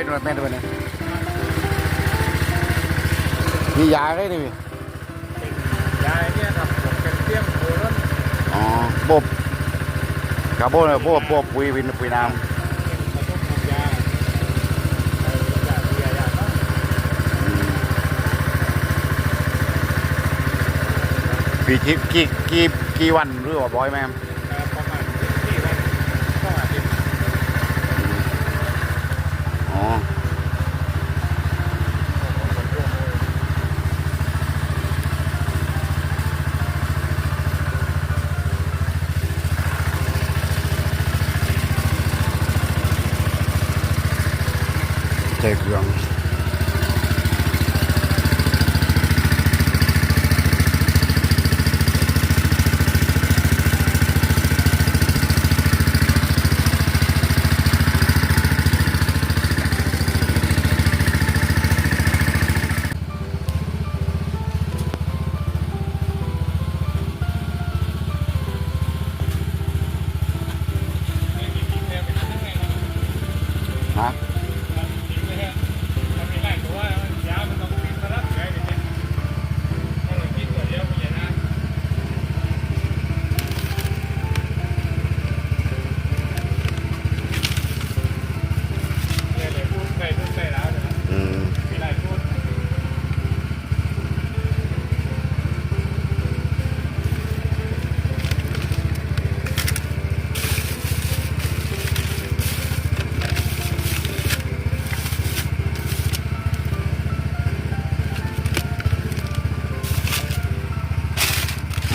เป็นแบบแม่ตัวนี้มียาได้ดิยาเนี่ยครับผมเป็นเตี้ยมโบราณอ๋อบบกระโบนบบบบปุยวินปุยน้ผสมกับยาเออยาเบียร์ยาต้องำปีทิพกี่กี่กี่วันหรือว่าบ่อยไหมครับ เอ่อประมาณที่วันต้องอาทิตย์ อ๋อ ใจ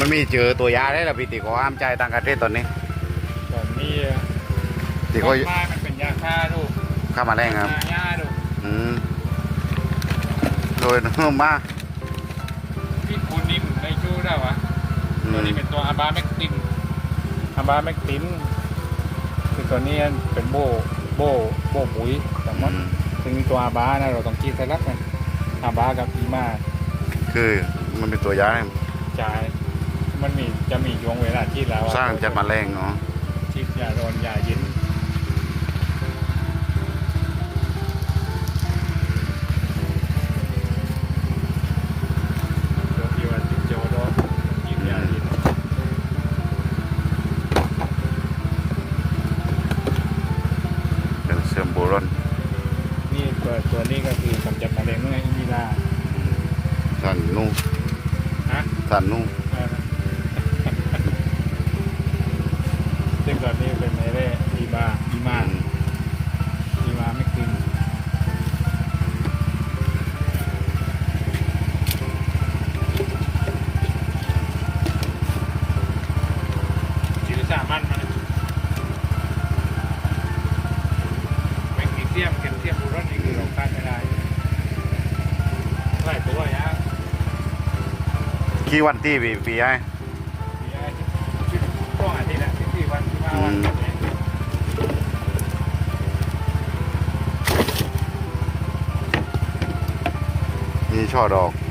มันมีเจอตัวยาได้แล้วพี่ติขอห้ามใจต่างประเทศตอนนี้ตอนนี้ติเขามามันเป็นยาฆ่าดูเข้ามาแรงครับยาหญ้าดูอืมโดยเพิ่มมาพี่คุณนี่ผมได้ชู้ได้วะอืตัวมนี้เป็นตัวอาบาแมกตินอาบาแมกตินคือตัวนี้เป็นโบโบโบปุ๋ยแต่อืมันมถึงมีตัวอาบานะเราต้องกินสลับกันอาบากับอีมาคือมันเป็นตัวยาให้จ่าย มันมีจะมีช่วงเวลาที่แล้วอะสร้างจัดมาแรงเนาะที่ยาร้อนยาเย็นตัวที่ว่าติดโจโดนกินยาเย็นเป็นเสื่อมโบรอนนี่ตัวตัวนี้ก็คือกำจัดมะเร็งเมื่ออีมีลาสันนุ่งฮะสันนุ่ง เออซึ่งตอนนี้เป็นไอเร่อีบาอีมา อืม อีมาไม่ คืนชื่อสามัญมันแมกนีเซียมแคลเซียมบูรอนนี่คือเราคาดไม่ได้หลายตัวยะขี้วันที่ปีปีไอ้ มีช่อดอก